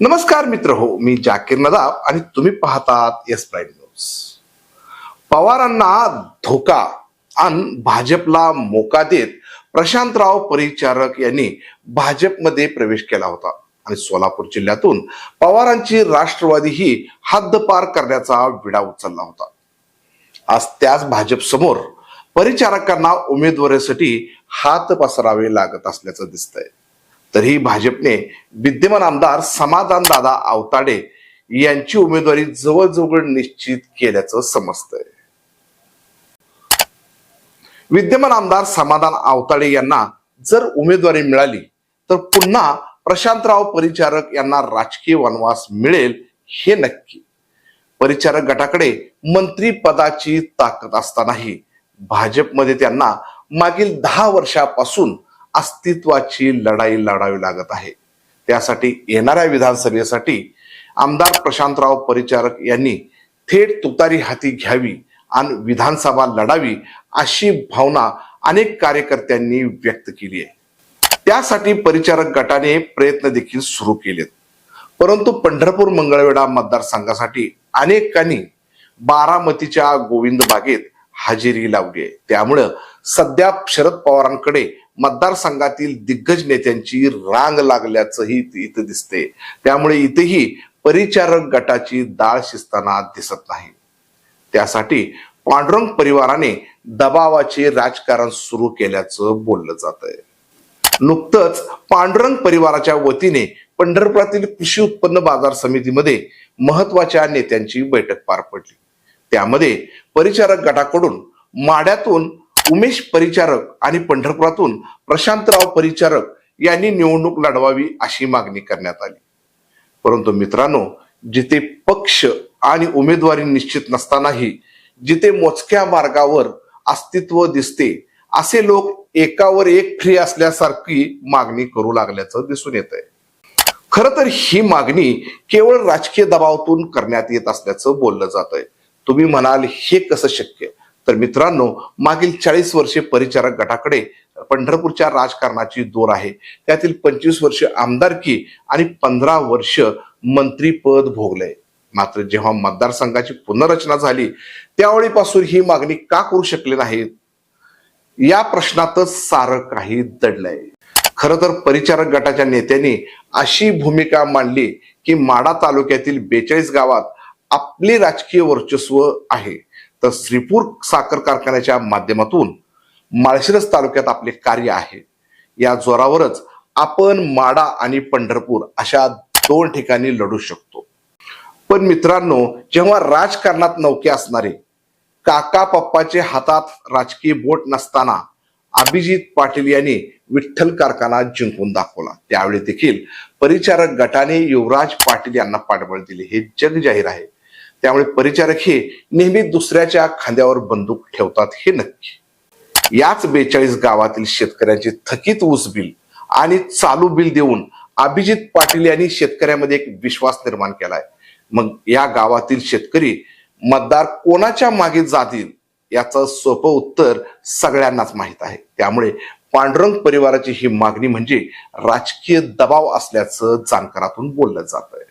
नमस्कार मित्र हो मी जाकीर नदाब आणि तुम्ही पाहतात एस प्राईम न्यूज. पवारांना धोका आणि भाजपला मोका देत प्रशांतराव परिचारक यांनी भाजपमध्ये प्रवेश केला होता. आणि सोलापूर जिल्ह्यातून पवारांची राष्ट्रवादी ही हद्दपार करण्याचा विडा उचलला होता. आज त्याच भाजप समोर परिचारकांना उमेदवारीसाठी हात पसरावे लागत असल्याचं दिसतंय. तरीही भाजपने विद्यमान आमदार समाधान दादा आवताडे यांची उमेदवारी जवळजवळ निश्चित केल्याचं समजतंय. विद्यमान आमदार समाधान आवताडे यांना जर उमेदवारी मिळाली तर पुन्हा प्रशांतराव परिचारक यांना राजकीय वनवास मिळेल हे नक्की. परिचारक गटाकडे मंत्री पदाची ताकद असतानाही भाजपमध्ये त्यांना मागील दहा वर्षापासून अस्तित्वाची लढाई लढावी लागत आहे. त्यासाठी येणाऱ्या विधानसभेसाठी आमदार प्रशांतराव परिचारक यांनी थेट तुतारी हाती घ्यावी आणि विधानसभा लढावी अशी भावना अनेक कार्यकर्त्यांनी व्यक्त केली आहे. त्यासाठी परिचारक गटाने प्रयत्न देखील सुरू केलेत. परंतु पंढरपूर मंगळवेढा मतदारसंघासाठी अनेकांनी बारामतीच्या गोविंद बागेत हजेरी लावली आहे. त्यामुळं सध्या शरद पवारांकडे मतदारसंघातील दिग्गज नेत्यांची रांग लागल्याचंही इथं दिसते. त्यामुळे इथेही परिचारक गटाची दाळ शिजताना दिसत नाही. त्यासाठी पांडुरंग परिवाराने दबावाचे राजकारण सुरू केल्याचं बोललं जात आहे नुकतंच पांडुरंग परिवाराच्या वतीने पंढरपुरातील कृषी उत्पन्न बाजार समितीमध्ये महत्त्वाच्या नेत्यांची बैठक पार पडली. त्यामध्ये परिचारक गटाकडून माड्यातून उमेश परिचारक आणि पंढरपुरातून प्रशांतराव परिचारक यांनी निवडणूक लढवावी अशी मागणी करण्यात आली. परंतु मित्रांनो जिथे पक्ष आणि उमेदवारी निश्चित नसतानाही जिथे मोजक्या मार्गावर अस्तित्व दिसते असे लोक एकावर एक फ्री असल्यासारखी मागणी करू लागल्याचं दिसून येत आहे खर तर ही मागणी केवळ राजकीय दबावातून करण्यात येत असल्याचं बोललं जात आहे तुम्ही म्हणाल हे कसं शक्य? तर मित्रांनो मागील चाळीस वर्षे परिचारक गटाकडे पंढरपूरच्या राजकारणाची दोर आहे. त्यातील पंचवीस वर्ष आमदारकी आणि पंधरा वर्ष मंत्रीपद भोगलंय मात्र जेव्हा मतदारसंघाची पुनर्रचना झाली त्यावेळीपासून ही मागणी का करू शकले नाहीत? या प्रश्नातच सारं काही दडलंय. खर तर परिचारक गटाच्या नेत्यांनी अशी भूमिका मांडली की माडा तालुक्यातील बेचाळीस गावात आपले राजकीय वर्चस्व आहे. तर श्रीपूर साखर कारखान्याच्या माध्यमातून माळशिरस तालुक्यात आपले कार्य आहे. या जोरावरच आपण माडा आणि पंढरपूर अशा दोन ठिकाणी लढू शकतो. पण मित्रांनो जेव्हा राजकारणात नौके असणारे काका पप्पाचे हातात राजकीय बोट नसताना अभिजित पाटील यांनी विठ्ठल कारखाना जिंकून दाखवला. त्यावेळी देखील परिचारक गटाने युवराज पाटील यांना पाठबळ दिले. हे जग जाहीर आहे. त्यामुळे परिचारक हे नेहमी दुसऱ्याच्या खांद्यावर बंदूक ठेवतात हे नक्की. याच बेचाळीस गावातील शेतकऱ्यांचे थकीत ऊस बिल आणि चालू बिल देऊन अभिजित पाटील यांनी शेतकऱ्यामध्ये एक विश्वास निर्माण केलाय. मग या गावातील शेतकरी मतदार कोणाच्या मागे जातील याचं सोपं उत्तर सगळ्यांनाच माहीत आहे. त्यामुळे पांडुरंग परिवाराची ही मागणी म्हणजे राजकीय दबाव असल्याचं जाणकारातून बोललं जात आहे